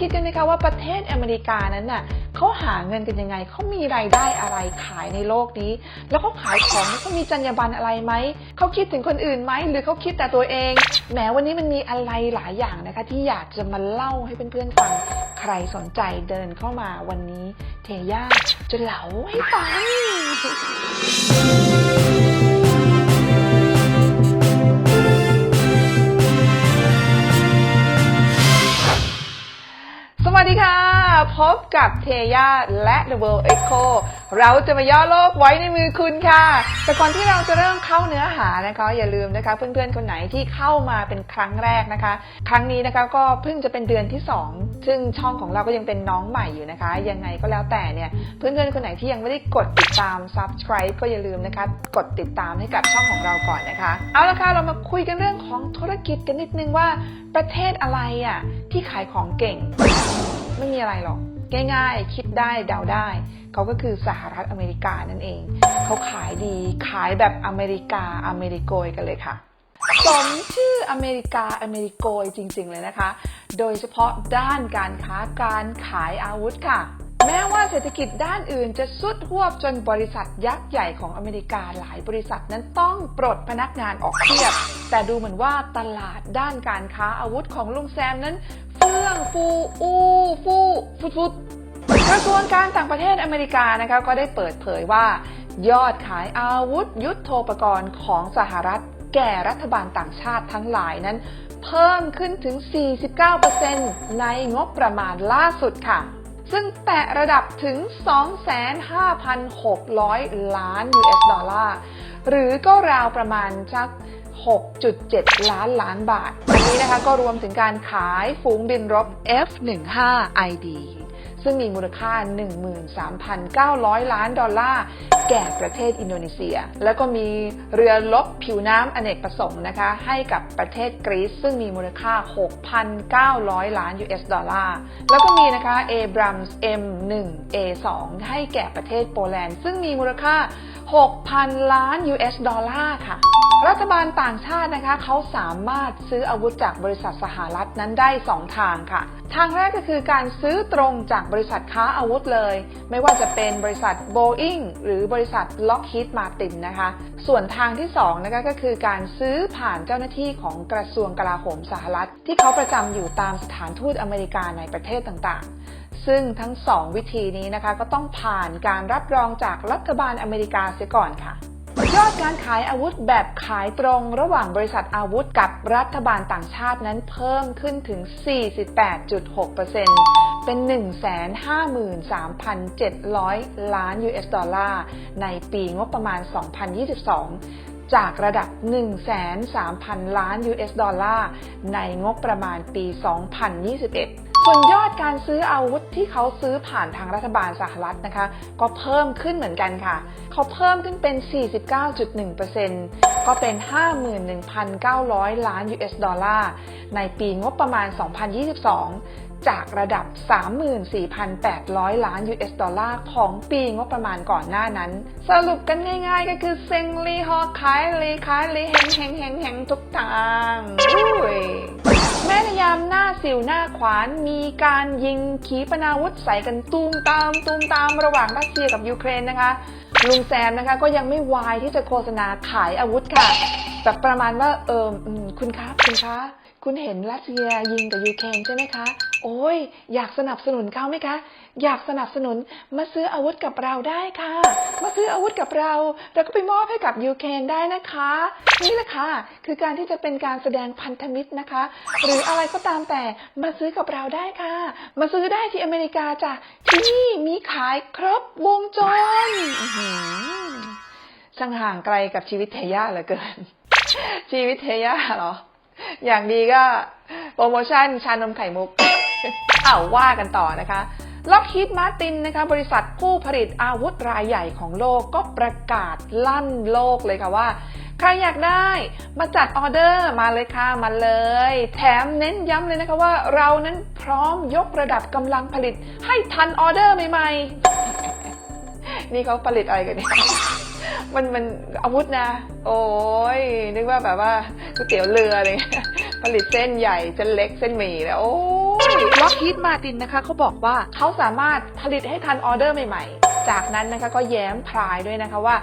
คิดกันไหมคะว่าประเทศอเมริกานั้นน่ะเขาหาเงินกันยังไง เขามีรายได้อะไรขายในโลกนี้ แล้วเขาขายของเขามีจรรยาบรรณอะไรไหม เขาคิดถึงคนอื่นไหม หรือเขาคิดแต่ตัวเองแหมวันนี้มันมีอะไรหลายอย่างนะคะ ที่อยากจะมาเล่าให้เพื่อนๆฟัง ใครสนใจเดินเข้ามาวันนี้ เทย่าจะเล่าให้ฟัง พบกับเทย่าและ The World Echo เราจะมาย่อโลกไว้ในมือคุณค่ะ แต่ก่อนที่เราจะเริ่มเข้าเนื้อหานะคะ อย่าลืมนะคะ เพื่อนๆ คนไหนที่เข้ามาเป็นครั้งแรกนะคะ ครั้งนี้นะคะก็เพิ่งจะเป็นเดือนที่ 2 ซึ่งช่องของเราก็ยังเป็นน้องใหม่อยู่นะคะ ยังไงก็แล้วแต่เนี่ย เพื่อนๆ คนไหนที่ยังไม่ได้กดติดตาม subscribe ก็อย่าลืมนะคะ กดติดตามให้กับช่องของเราก่อนนะคะ เอาละค่ะ เรามาคุยกันเรื่องของธุรกิจกันนิดนึงว่าประเทศอะไรอะที่ขายของเก่ง ไม่มีอะไรหรอก ง่ายๆ คิดได้เดาได้ เขาก็คือสหรัฐอเมริกานั่นเอง เขาขายดีขายแบบอเมริกาอเมริโกยกันเลยค่ะสมชื่ออเมริกาอเมริโกยจริง ๆ เลยนะคะ โดยเฉพาะด้านการค้าการขายอาวุธค่ะ แม้ว่าเศรษฐกิจด้านอื่นจะสุดหวบจนบริษัทยักษ์ใหญ่ของอเมริกาหลายบริษัทนั้นต้องปลดพนักงานออกเทียบ แต่ดูเหมือนว่าตลาดด้านการค้าอาวุธของลุงแซมนั้น เฟื่องฟูอูฟูฟุดฟุดกระทรวงการต่างประเทศอเมริกานะคะก็ได้เปิดเผยว่า ยอดขายอาวุธยุทโธปกรณ์ของสหรัฐแก่รัฐบาลต่างชาติทั้งหลายนั้น เพิ่มขึ้นถึง 49%ในงบประมาณล่าสุดค่ะ ซึ่งแตะระดับถึง 25,600 ล้าน US ดอลลาร์ หรือก็ราวประมาณสัก 6.7 ล้านล้านบาทอันนี้นะคะก็รวมถึงการขายฝูงบินรบ F-15ID ซึ่งมีมูลค่า 13,900 ล้านดอลลาร์ แก่ประเทศอินโดนีเซีย แล้วก็มีเรือลบผิวน้ำอเนกประสงค์นะคะ ให้กับประเทศกรีซซึ่งมีมูลค่า 6,900 ล้าน US ดอลลาร์ แล้วก็มีนะคะ Abrams M1A2 ให้แก่ประเทศโปแลนด์ ซึ่งมีมูลค่า 6,000 ล้าน US ดอลลาร์ค่ะ รัฐบาลต่างชาตินะคะเขาสามารถซื้ออาวุธจากบริษัทสหรัฐนั้นได้ 2 ทางค่ะ ทางแรกก็คือการซื้อตรงจากบริษัทค้าอาวุธเลย ไม่ว่าจะเป็นบริษัท Boeing หรือบริษัท Lockheed Martin นะคะ ส่วนทางที่2นะคะก็คือการซื้อผ่านเจ้าหน้าที่ของกระทรวงกลาโหมสหรัฐ ที่เขาประจำอยู่ตามสถานทูตอเมริกาในประเทศต่างๆ ซึ่งทั้งสองวิธีนี้นะคะ ก็ต้องผ่านการรับรองจากรัฐบาลอเมริกาเสียก่อนค่ะ ยอดการขายอาวุธแบบขายตรงระหว่างบริษัทอาวุธกับรัฐบาลต่างชาตินั้นเพิ่มขึ้นถึง 48.6%เป็น 153,700 ล้าน US ดอลลาร์ในปีงบประมาณ 2022จากระดับ103,000 ล้าน US ดอลลาร์ ในงบประมาณปี 2021 ส่วนยอดการซื้ออาวุธที่เขาซื้อผ่านทางรัฐบาลสหรัฐนะคะ ก็เพิ่มขึ้นเหมือนกันค่ะ เขาเพิ่มขึ้นเป็น 49.1%ก็เป็น 51,900 ล้าน US ดอลลาร์ ในปีงบประมาณ 2022 จากระดับ 34,800 ล้าน US ดอลลาร์ ของปีงบประมาณก่อนหน้านั้น สรุปกันง่ายๆ ก็คือเซ็งลีฮอขายลีขายลีเฮงเฮงเฮงเฮงทุกทางอุ้ย ม้ในยามหน้าสิวหน้าขวานมีการยิงขีปนาวุธใส่กันตูมตามตูมตามระหว่างรัสเซียกับยูเครนนะคะลุงแซมนะคะก็ยังไม่วายที่จะโฆษณาขายอาวุธค่ะแบบประมาณว่าเอออืมคุณครับคุณคะคุณเห็นรัสเซียยิงกับยูเครนใช่ไหมคะ โอ้ยอยากสนับสนุนเขาไหมคะ อยากสนับสนุนมาซื้ออาวุธกับเราได้ค่ะ มาซื้ออาวุธกับเราเราก็ไปมอบให้กับยูเครนได้นะคะ นี่แหละค่ะคือการที่จะเป็นการแสดงพันธมิตรนะคะ หรืออะไรก็ตามแต่มาซื้อกับเราได้ค่ะ มาซื้อได้ที่อเมริกาจ้ะที่นี่มีขายครบวงจรช่างห่างไกลกับชีวิตเทย่าเหลือเกิน ชีวิตเทย่าเหรอ อย่างดีก็โปรโมชั่นชานมไข่มุกเอาว่ากันต่อนะคะ ล็อกฮีดมาร์ตินนะคะบริษัทผู้ผลิตอาวุธรายใหญ่ของโลกก็ประกาศลั่นโลกเลยค่ะว่า ใครอยากได้มาจัดออเดอร์มาเลยค่ะมาเลย แถมเน้นย้ำเลยนะคะว่าเรานั้นพร้อมยกระดับกำลังผลิตให้ทันออเดอร์ใหม่ๆ นี่เขาผลิตอะไรกันเนี่ยมันมันอาวุธนะ โอ้ยนึกว่าแบบว่าก๋วยเตี๋ยวเรืออะไรเงี้ยผลิตเส้นใหญ่เส้นเล็กเส้นหมี่แล้วโอ้ ล็อกฮีดมาตินนะคะเขาบอกว่าเขาสามารถผลิตให้ทันออเดอร์ใหม่ๆ จากนั้นนะคะก็แย้มพรายด้วยนะคะว่า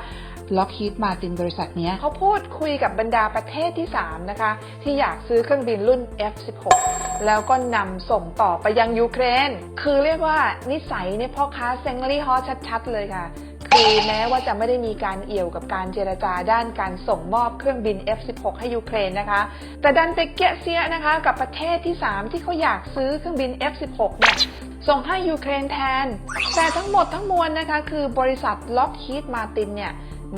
ล็อกฮีดมาตินบริษัทนี้เขาพูดคุยกับบรรดาประเทศที่ 3 นะคะ ที่อยากซื้อเครื่องบินรุ่น F16 แล้วก็นำส่งต่อไปยังยูเครน คือเรียกว่านิสัยเนี่ยพ่อค้าเซงลี่ฮอชัดๆเลยค่ะ คือแม้ว่าจะไม่ได้มีการเอี่ยวกับการเจรจาด้านการส่งมอบเครื่องบิน F16 ให้ยูเครนนะคะ แต่ดันไปเกะเสียนะคะกับประเทศที่ 3 ที่เขาอยากซื้อเครื่องบิน F16 เนี่ยส่งให้ยูเครนแทน แต่ทั้งหมดทั้งมวลนะคะคือบริษัทล็อกฮีดมาตินเนี่ย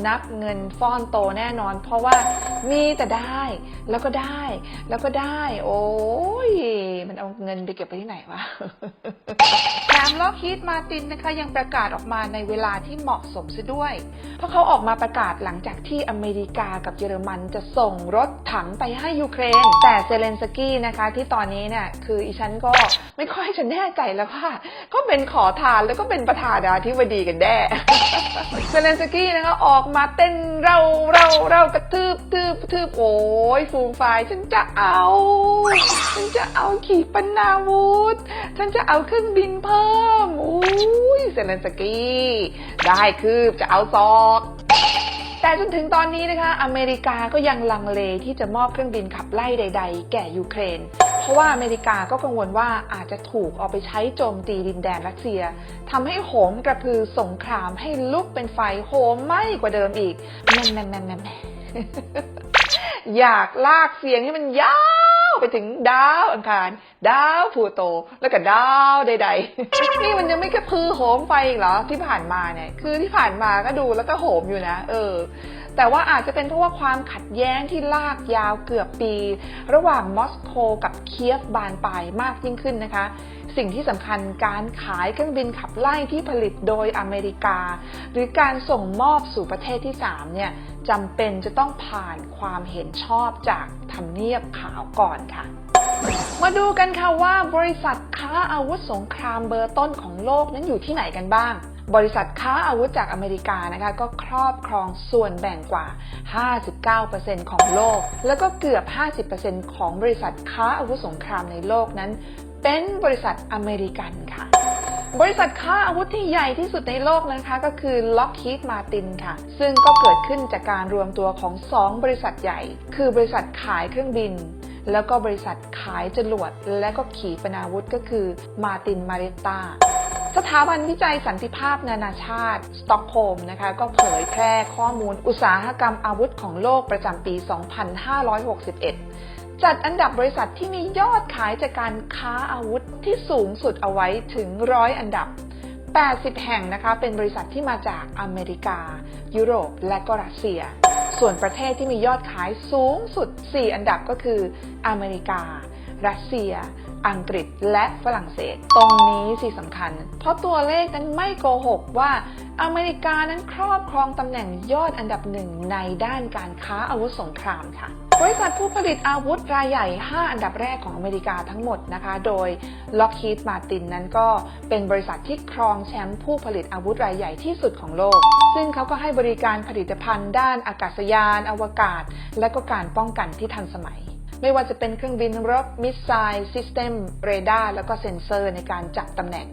นับเงินฟ้อนโตแน่นอน เพราะว่ามีแต่ได้แล้วก็ได้ แล้วก็ได้ โอ้ยมันเอาเงินไปเก็บไปที่ไหนวะแถมล็อกฮีดมาตินนะคะยังประกาศออกมาในเวลาที่เหมาะสมซะด้วย เพราะเขาออกมาประกาศหลังจากที่อเมริกากับเยอรมันจะส่งรถถังไปให้ยูเครน แต่เซเลนสกี้นะคะที่ตอนนี้เนี่ยคืออีฉันก็ไม่ค่อยจะแน่ใจแล้วว่าก็เป็นขอทานแล้วก็เป็นประธานาธิบดีกันแน่เซเลนสกี้นะคะออกมาเต้นเราเราเรากระทืบทืบทืบโอ้ยฟูมไฟฉันจะเอา ฉันจะเอาขีปนาวุธ ฉันจะเอาเครื่องบินเพิ่มอุ้ยเซเลนสกี้ ได้คืบจะเอาซอก แต่จนถึงตอนนี้นะคะ อเมริกาก็ยังลังเลที่จะมอบเครื่องบินขับไล่ใด ๆ แก่ยูเครน เพราะว่าอเมริกาก็กังวลว่าอาจจะถูกเอาไปใช้โจมตีดินแดนรัสเซียทำให้โหมกระพือสงครามให้ลุกเป็นไฟโหมไหม้กว่าเดิมอีกแม่แม่แม่แม่แม่อยากลากเสียงให้มันยาว ไปถึงดาวอังคาร ดาวพูโต แล้วก็ดาวใด ๆ นี่มันยังไม่กระพือโหมไฟอีกเหรอที่ผ่านมาเนี่ย คือที่ผ่านมาก็ดูแล้วก็โหมอยู่นะ เออ แต่ว่าอาจจะเป็นเพราะว่าความขัดแย้งที่ลากยาวเกือบปี ระหว่างมอสโกกับเคียฟบานปลายมากยิ่งขึ้นนะคะ สิ่งที่สำคัญการขายเครื่องบินขับไล่ที่ผลิตโดยอเมริกา หรือการส่งมอบสู่ประเทศที่ 3 เนี่ยจำเป็นจะต้องผ่านความเห็นชอบจากทำเนียบขาวก่อนค่ะมาดูกันค่ะว่าบริษัทค้าอาวุธสงครามเบอร์ต้นของโลกนั้นอยู่ที่ไหนกันบ้าง บริษัทค้าอาวุธจากอเมริกานะคะก็ครอบครองส่วนแบ่งกว่า 59%ของโลก แล้วก็เกือบ 50%ของบริษัทค้าอาวุธสงครามในโลกนั้น เป็นบริษัทอเมริกันค่ะ บริษัทค้าอาวุธที่ใหญ่ที่สุดในโลกนะคะก็คือ Lockheed Martin ค่ะ ซึ่งก็เกิดขึ้นจากการรวมตัวของ 2 บริษัทใหญ่ คือบริษัทขายเครื่องบิน แล้วก็บริษัทขายจรวด และก็ขีปนาวุธก็คือ Martin m a r e t t a สถาบันวิจัยสันติภาพนานาชาติ สต็อกโฮล์มนะคะ ก็เผยแพร่ข้อมูลอุตสาหกรรมอาวุธของโลกประจำปี 2561 จัดอันดับบริษัทที่มียอดขายจากการค้าอาวุธที่สูงสุดเอาไว้ถึงร้อยอันดับ 80 แห่งนะคะ เป็นบริษัทที่มาจากอเมริกา ยุโรป และก็รัสเซีย ส่วนประเทศที่มียอดขายสูงสุด 4 อันดับก็คือ อเมริกา รัสเซีย อังกฤษ และฝรั่งเศส ตรงนี้สิสำคัญ เพราะตัวเลขนั้นไม่โกหกว่า อเมริกานั้นครอบครองตำแหน่งยอดอันดับหนึ่งในด้านการค้าอาวุธสงครามค่ะ บริษัทผู้ผลิตอาวุธรายใหญ่ 5 อันดับแรกของอเมริกาทั้งหมดนะคะ โดย Lockheed Martin นั้นก็เป็นบริษัทที่ครองแชมป์ผู้ผลิตอาวุธรายใหญ่ที่สุดของโลก ซึ่งเขาก็ให้บริการผลิตภัณฑ์ด้านอากาศยาน อวกาศ และก็การป้องกันที่ทันสมัย ไม่ว่าจะเป็นเครื่องบินรบมิสไซล์ซิสเต็มเรดาร์แล้วก็เซ็นเซอร์ในการจับตำแหน่ง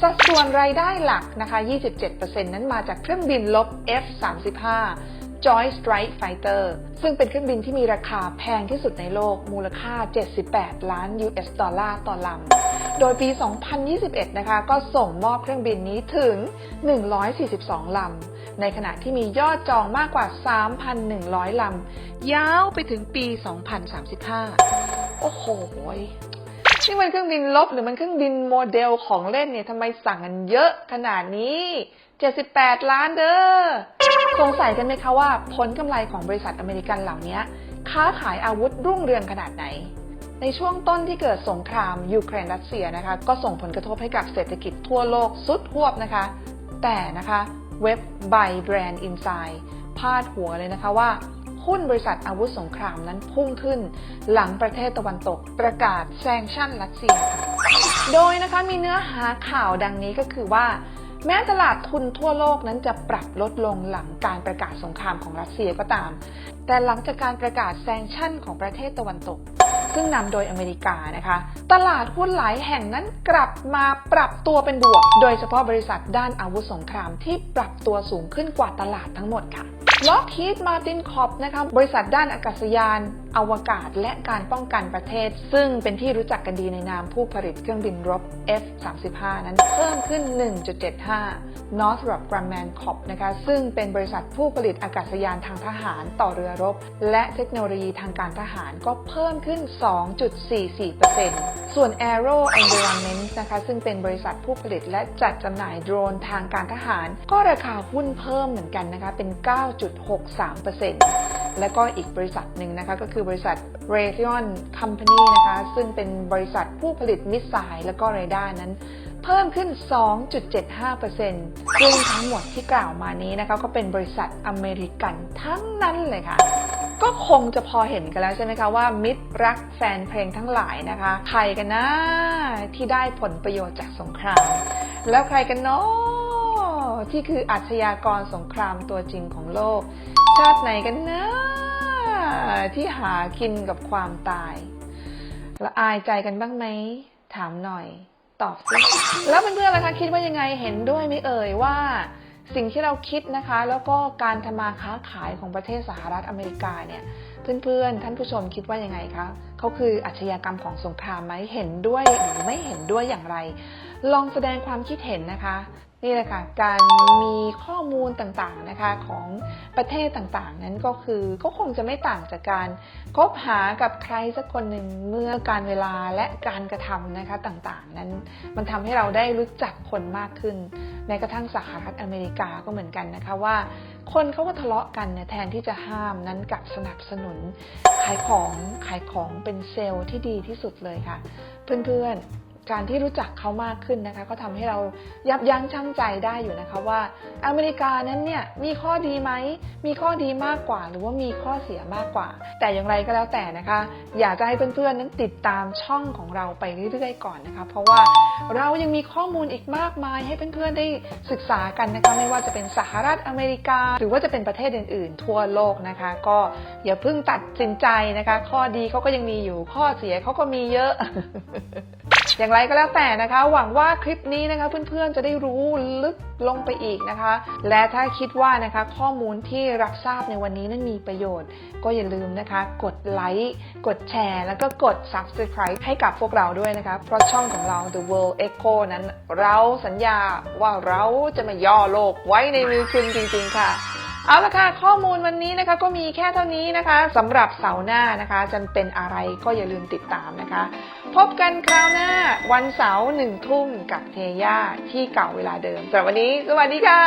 สัดส่วนรายได้หลักนะคะ 27%นั้นมาจากเครื่องบินลบ F-35 Joint Strike Fighter ซึ่งเป็นเครื่องบินที่มีราคาแพงที่สุดในโลกมูลค่า 78 ล้าน US ดอลลาร์ต่อลำ โดยปี 2021 นะคะ ก็ส่งมอบเครื่องบินนี้ถึง 142 ลำ ในขณะที่มียอดจองมากกว่า 3,100 ลำ ยาวไปถึงปี 2035 โอ้โหนี่มันเครื่องบินลบหรือมันเครื่องบินโมเดลของเล่นเนี่ยทำไมสั่งกันเยอะขนาดนี้ 78 ล้านเด้อ สงสัยกันไหมคะว่าผลกำไรของบริษัทอเมริกันเหล่านี้ค้าขายอาวุธรุ่งเรืองขนาดไหน ในช่วงต้นที่เกิดสงครามยูเครนรัสเซียนะคะ ก็ส่งผลกระทบให้กับเศรษฐกิจทั่วโลกสุดหวบนะคะ แต่นะคะเว็บ by Brand Insight พาดหัวเลยนะคะว่าหุ้นบริษัทอาวุธสงครามนั้นพุ่งขึ้น หลังประเทศตะวันตกประกาศแซงชั่นรัสเซีย โดยนะคะมีเนื้อหาข่าวดังนี้ก็คือว่า แม้ตลาดทุนทั่วโลกนั้นจะปรับลดลงหลังการประกาศสงครามของรัสเซียก็ตาม แต่หลังจากการประกาศแซงชั่นของประเทศตะวันตก ซึ่งนำโดยอเมริกานะคะ ตลาดหุ้นหลายแห่งนั้นกลับมาปรับตัวเป็นบวก โดยเฉพาะบริษัทด้านอาวุธสงครามที่ปรับตัวสูงขึ้นกว่าตลาดทั้งหมดค่ะ ล็อกฮีดมาตินคอปนะคะบริษัทด้านอากาศยาน อวกาศและการป้องกันประเทศ ซึ่งเป็นที่รู้จักกันดีในนามผู้ผลิตเครื่องบินรบ F-35 นั้นเพิ่มขึ้น 1.75 Northrop Grumman Corp นะคะซึ่งเป็นบริษัทผู้ผลิตอากาศยานทางทหารต่อเรือรบ และเทคโนโลยีทางการทหารก็เพิ่มขึ้น 2.44% ส่วน Aero Environment นะคะซึ่งเป็นบริษัทผู้ผลิตและจัดจำหน่ายโดรนทางการทหาร ก็ราคาหุ้นเพิ่มเหมือนกันนะคะเป็น 9.63%และก็อีกบริษัทหนึ่งนะคะก็คือบริษัท Raytheon Company นะคะซึ่งเป็นบริษัทผู้ผลิตมิสไซล์และก็เรดาร์นั้นเพิ่มขึ้น 2.75%ซึ่งทั้งหมดที่กล่าวมานี้นะคะก็เป็นบริษัทอเมริกันทั้งนั้นเลยค่ะ ก็คงจะพอเห็นกันแล้วใช่ไหมคะว่า มิตรรักแฟนเพลงทั้งหลายนะคะ ใครกันนะที่ได้ผลประโยชน์จากสงคราม แล้วใครกันเนาะที่คืออาชญากรสงครามตัวจริงของโลก ชาติไหนกันนะที่หากินกับความตาย และอายใจกันบ้างไหม ถามหน่อย ตอบสิแล้วเพื่อนๆล่ะคะ คิดว่ายังไงเห็นด้วยไหมเอ่ยว่า สิ่งที่เราคิดนะคะ แล้วก็การทำมาค้าขายของประเทศสหรัฐอเมริกาเนี่ยเพื่อนๆ ท่านผู้ชมคิดว่ายังไงคะเขาคืออาชญากรรมของสงครามไหมเห็นด้วยหรือไม่เห็นด้วยอย่างไร ลองแสดงความคิดเห็นนะคะ นี่แหละค่ะการมีข้อมูลต่างๆนะคะของประเทศต่างๆ นั้นก็คือก็คงจะไม่ต่างจากการคบหากับใครสักคนหนึ่งเมื่อการเวลาและการกระทำนะคะต่างๆ นั้นมันทำให้เราได้รู้จักคนมากขึ้นแม้กระทั่งสหรัฐอเมริกาก็เหมือนกันนะคะว่า คนเขาก็ทะเลาะกันเนี่ยแทนที่จะห้ามนั้นกับสนับสนุน ขายของขายของเป็นเซลล์ที่ดีที่สุดเลยค่ะ เพื่อนๆ การที่รู้จักเขามากขึ้นนะคะ ก็ทำให้เรายับยั้งชั่งใจได้อยู่นะคะว่า อเมริกานั้นเนี่ยมีข้อดีไหมมีข้อดีมากกว่า หรือว่ามีข้อเสียมากกว่า แต่อย่างไรก็แล้วแต่นะคะ อยากจะให้เพื่อนๆนั้นติดตามช่องของเราไปเรื่อยๆก่อนนะคะ เพราะว่าเรายังมีข้อมูลอีกมากมายให้เพื่อนๆได้ศึกษากันนะคะไม่ว่าจะเป็นสหรัฐอเมริกา หรือว่าจะเป็นประเทศอื่น ๆ ทั่วโลกนะคะ ก็อย่าเพิ่งตัดสินใจนะคะ ข้อดีเขาก็ยังมีอยู่ข้อเสียเขาก็มีเยอะ อย่างไรก็แล้วแต่นะคะ หวังว่าคลิปนี้นะคะเพื่อนๆจะได้รู้ลึกลงไปอีกนะคะ และถ้าคิดว่านะคะข้อมูลที่รับทราบในวันนี้นั้นมีประโยชน์ ก็อย่าลืมนะคะ กดไลค์กดแชร์ แล้วก็กด subscribe ให้กับพวกเราด้วยนะคะ เพราะช่องของเรา The World Echo นั้น เราสัญญาว่าเราจะมาย่อโลกไว้ในมือคุณจริง ๆ ค่ะเอาละค่ะข้อมูลวันนี้นะคะก็มีแค่เท่านี้นะคะสำหรับเสาร์หน้านะคะจะเป็นอะไรก็อย่าลืมติดตามนะคะ พบกันคราวหน้าวันเสาร์หนึ่งทุ่มกับเทย่าที่เก่าเวลาเดิมสำหรับวันนี้ สวัสดีค่ะ